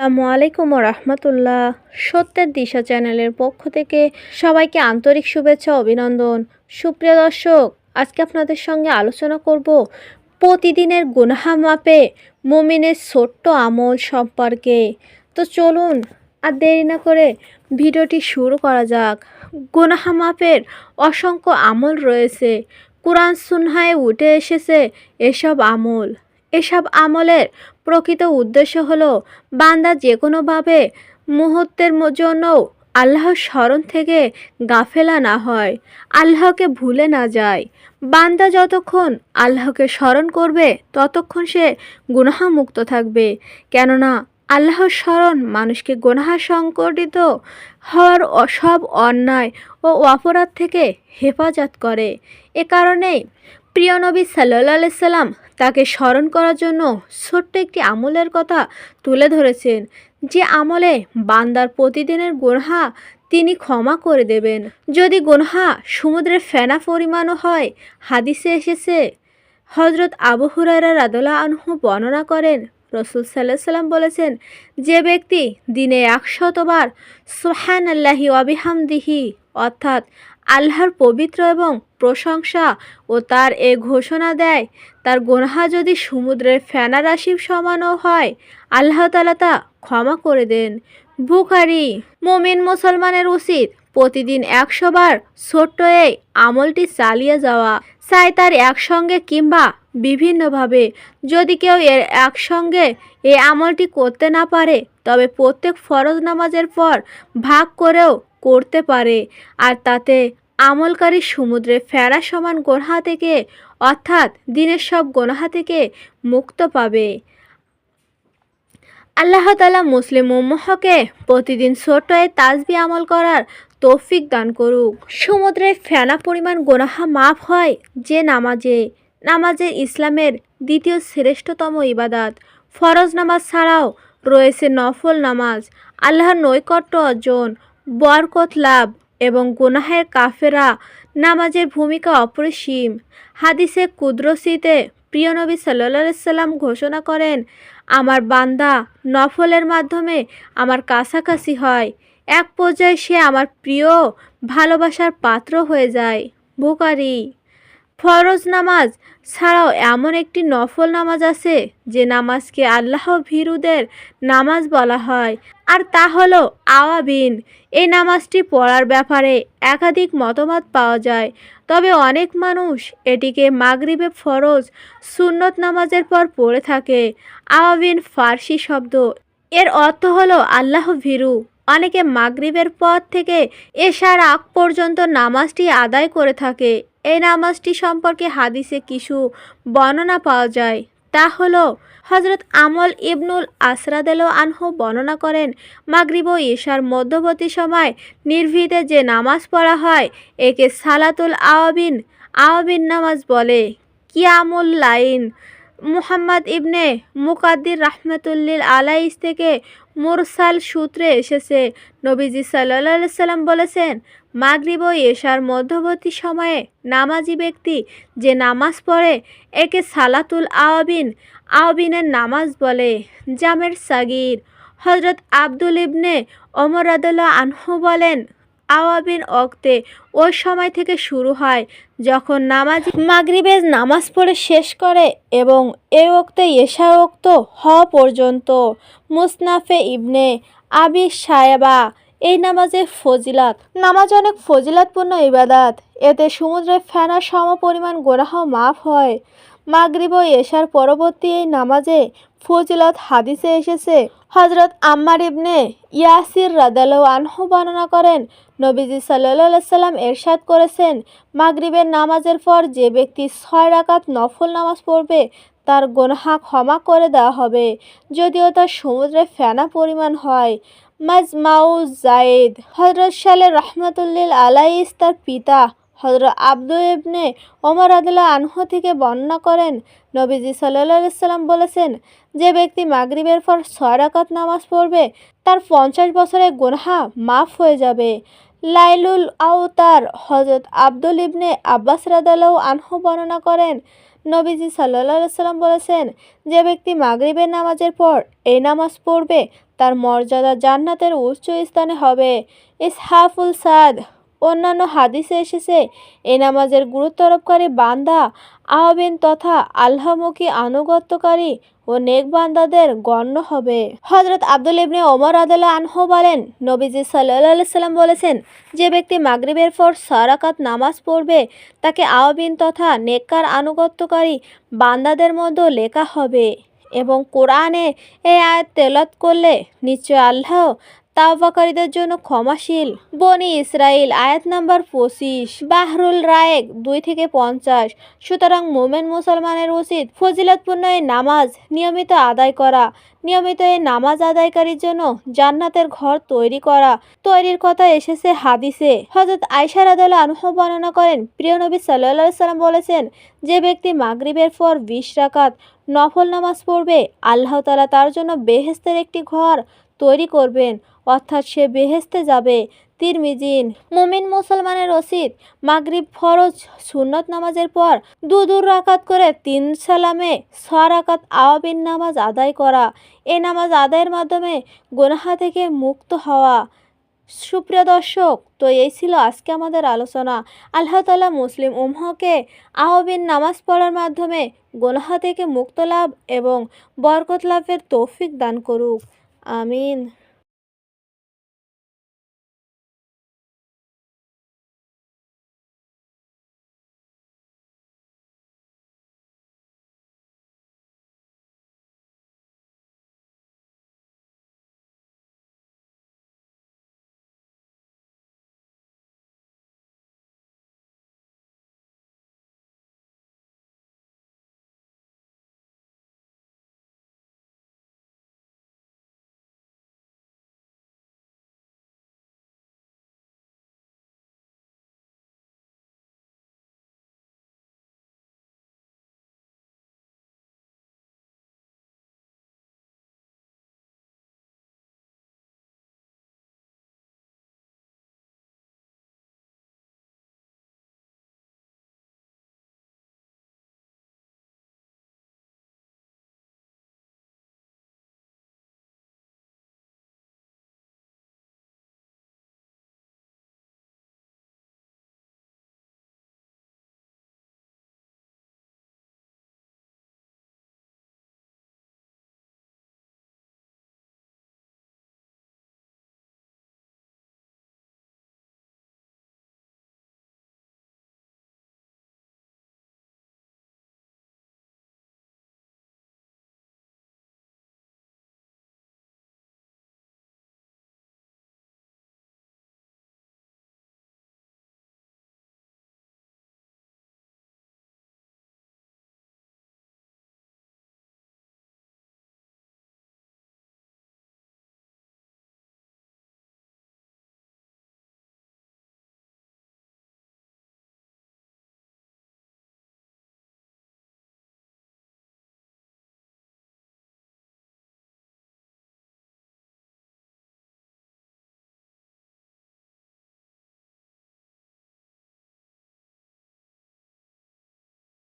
আসসালামু আলাইকুম রহমতুল্লাহ। সত্যের দিশা চ্যানেলের পক্ষ থেকে সবাইকে আন্তরিক শুভেচ্ছা, অভিনন্দন। সুপ্রিয় দর্শক, আজকে আপনাদের সঙ্গে আলোচনা করব প্রতিদিনের গুনাহা মাপে মুমিনের ছোট্ট আমল সম্পর্কে। তো চলুন, আর দেরি না করে ভিডিওটি শুরু করা যাক। গুনাহা মাপের অসংখ্য আমল রয়েছে। কোরআন সুনহায় উঠে এসেছে এসব আমল। এসব আমলের প্রকৃত উদ্দেশ্য হলো বান্দা যে কোনোভাবে মুহূর্তের জন্যও আল্লাহর স্মরণ থেকে গাফেলা না হয়, আল্লাহকে ভুলে না যায়। বান্দা যতক্ষণ আল্লাহকে স্মরণ করবে, ততক্ষণ সে গুনাহামুক্ত থাকবে। কেননা আল্লাহর স্মরণ মানুষকে গুনাহা সংকটিত হওয়ার সব অন্যায় ও অপরাধ থেকে হেফাজত করে। এ কারণেই প্রিয় নবী সাল্লা সাল্লাম তাকে স্মরণ করার জন্য ছোট্ট একটি আমলের কথা তুলে ধরেছেন। যে আমলে বান্দার প্রতিদিনের গুনহা তিনি ক্ষমা করে দেবেন। যদি গুনহা সমুদ্রের ফেনা পরিমাণও হয়, হাদিসে এসেছে হজরত আবু হুরারা রাদুল্লাহ আনহু বর্ণনা করেন, রসুল সাল্লাহ সাল্লাম বলেছেন, যে ব্যক্তি দিনে একশতবার সোহান আল্লাহি অবিহামদিহি অর্থাৎ আল্লাহর পবিত্র এবং প্রশংসা ও তার এ ঘোষণা দেয়। তার গোনহা যদি সমুদ্রের ফেনা রাশির সমানও হয়, আল্লাহ তালা তা ক্ষমা করে দেন। বুখারি, মোমিন মুসলমানের উচিত প্রতিদিন একশোবার ছোট্ট এই আমলটি চালিয়ে যাওয়া। চাই তার একসঙ্গে কিংবা বিভিন্নভাবে। যদি কেউ এর একসঙ্গে এই আমলটি করতে না পারে, তবে প্রত্যেক ফরজ নামাজের পর ভাগ করেও করতে পারে। আর তাতে আমলকারী সমুদ্রে ফেরা সমান গোনহা থেকে, অর্থাৎ দিনের সব গোনহা থেকে মুক্ত পাবে। আল্লাহ তালা মুসলিম উম্মহকে প্রতিদিন ছোট তাজবি আমল করার তৌফিক দান করুক। সমুদ্রে ফেনা পরিমাণ গোনাহা মাফ হয় যে নামাজে। নামাজে ইসলামের দ্বিতীয় শ্রেষ্ঠতম ইবাদাত। ফরজ নামাজ ছাড়াও রয়েছে নফল নামাজ। আল্লাহর নৈকট্য অর্জন বরকত লাভ এবং গুনাহের কাফেরা নামাজের ভূমিকা অপরিসীম। হাদিসে কুদ্রসিতে প্রিয় নবী সাল্লা সাল্লাম ঘোষণা করেন, আমার বান্দা নফলের মাধ্যমে আমার কাছাকাছি হয়। এক পর্যায়ে সে আমার প্রিয় ভালোবাসার পাত্র হয়ে যায়। বুকারি ফরজ নামাজ ছাড়াও এমন একটি নফল নামাজ আছে যে নামাজকে আল্লাহ ভীরুদের নামাজ বলা হয়। আর তা হলো আওয়াবিন। এই নামাজটি পড়ার ব্যাপারে একাধিক মতামত পাওয়া যায়। তবে অনেক মানুষ এটিকে মাগরিবে ফরজ, সুন্নত নামাজের পর পড়ে থাকে। আওয়াবিন ফার্সি শব্দ। এর অর্থ হলো আল্লাহ ভীরু। অনেকে মাগরিবের পর থেকে এশার আগ পর্যন্ত নামাজটি আদায় করে থাকে। এই নামাজটি সম্পর্কে হাদিসে কিছু বর্ণনা পাওয়া যায়। তা হলো হজরত আমল ইবনুল আসরাদেল আনহু বর্ণনা করেন, মাগরিব ও ঈশার মধ্যবর্তী সময় নির্ভীতে যে নামাজ পড়া হয়, একে সালাতুল আওয়াবিন আওয়াবিন নামাজ বলে। কিয়ামুল লাইন মুহাম্মদ ইবনে মুকাদ্দির রাহমাতুল্লিল আলাইস থেকে মুরসাল সূত্রে এসেছে। নবীজি সাল্লা সাল্লাম বলেছেন মাগরিব ও এশার মধ্যবর্তী সময়ে নামাজি ব্যক্তি যে নামাজ পড়ে, একে সালাতুল আওয়াবিন, আওয়াবিনের নামাজ বলে। জামের সাগির হজরত আব্দুল ইবনে ওমর রাদুল্লাহ আনহু বলেন, আওয়াবিন অক্তে ওই সময় থেকে শুরু হয় যখন নামাজ মাগরিবের নামাজ পড়ে শেষ করে এবং এ ওক্তে এশা ওক্ত হওয়া পর্যন্ত। মুসনাফে ইবনে আবি সায়েবা এই নামাজে ফজিলাত। নামাজ অনেক ফজিলাতপূর্ণ ইবাদাত। এতে সমুদ্রে ফেনা সম পরিমাণ গোরাহ মাফ হয়। মাগরিব এশার পরবর্তী এই নামাজে ফজিলত হাদিসে এসেছে। হজরত আম্মার ইবনে ইয়াসির রাদাল আনহু বর্ণনা করেন, নবীজি সাল্লা সাল্লাম এরশাদ করেছেন, মাগরিবের নামাজের পর যে ব্যক্তি ছয় রাকাত নফল নামাজ পড়বে, তার গোনহা ক্ষমা করে দেওয়া হবে। যদিও তার সমুদ্রে ফেনা পরিমাণ হয় মাজমাউ জায়েদ। হজরত সালে রহমতুল্লিল আলাইস তার পিতা। হজরত আব্দুল ইবনে ওমর আদুল্লাহ আনহু থেকে বর্ণনা করেন, নবীজি সাল্লা সাল্লাম বলেছেন, যে ব্যক্তি মাগরিবের পর ছয় নামাজ পড়বে, তার পঞ্চাশ বছরের গুনহা মাফ হয়ে যাবে। লাইলুল আওতার হজরত আব্দুল ইবনে আব্বাস রাদালাউ আনহু বর্ণনা করেন, নবীজি সাল্লা সাল্লাম বলেছেন, যে ব্যক্তি মাগরিবের নামাজের পর এই নামাজ পড়বে তার মর্যাদা জান্নাতের উচ্চ স্থানে হবে। ইসহাফুল সাদ, অন্যান্য হাদিসে এসেছে, এ নামাজের গুরুত্বারোপকারী বান্দা, আহবিন তথা আল্লাহমুখী আনুগত্যকারী ও নেক বান্দাদের গণ্য হবে। হজরত আব্দুল ইবনে ওমর আদাল্লাহ আনহু বলেন, নবীজি সাল্লাহ সাল্লাম বলেছেন, যে ব্যক্তি মাগরিবের পর সারাকাত নামাজ পড়বে, তাকে আওয়াবিন তথা নেককার আনুগত্যকারী বান্দাদের মধ্যে লেখা হবে। এবং কোরআনে এই আয়াত তেলত করলে নিশ্চয় আল্লাহ তাওবাকারীদের জন্য ক্ষমাশীল। বনি ইসরাইল, আয়াত নাম্বার পঁচিশ, বাহরুল রায়েক দুই থেকে পঞ্চাশ। সুতরাং মোমেন মুসলমানের উচিত ফজিলতপূর্ণ এই নামাজ নিয়মিত আদায় করা। নিয়মিত এই নামাজ আদায়কারীর জন্য জান্নাতের ঘর তৈরি করা। তৈরির কথা এসেছে হাদিসে। হজরত আয়সা রাদাল আনহু বর্ণনা করেন, প্রিয় নবী সাল্লাহ সাল্লাম বলেছেন, যে ব্যক্তি মাগরিবের পর বিশ রাকাত নফল নামাজ পড়বে, আল্লাহ তালা তার জন্য বেহেস্তের একটি ঘর তৈরি করবেন। অর্থাৎ সে বেহেস্তে যাবে। তিরমিজিন মুমিন মুসলমানের রসিদ, মাগরিব ফরজ, সুন্নত নামাজের পর দু দু রাকাত করে তিন সালামে ছ রাকাত আওয়াবিন নামাজ আদায় করা। এ নামাজ আদায়ের মাধ্যমে গোনাহা থেকে মুক্ত হওয়া। সুপ্রিয় দর্শক, তো এই ছিল আজকে আমাদের আলোচনা। আল্লাহ তালা মুসলিম উম্মকে আহবিন নামাজ পড়ার মাধ্যমে গোনাহা থেকে মুক্ত লাভ এবং বরকত লাভের তৌফিক দান করুক। আমিন।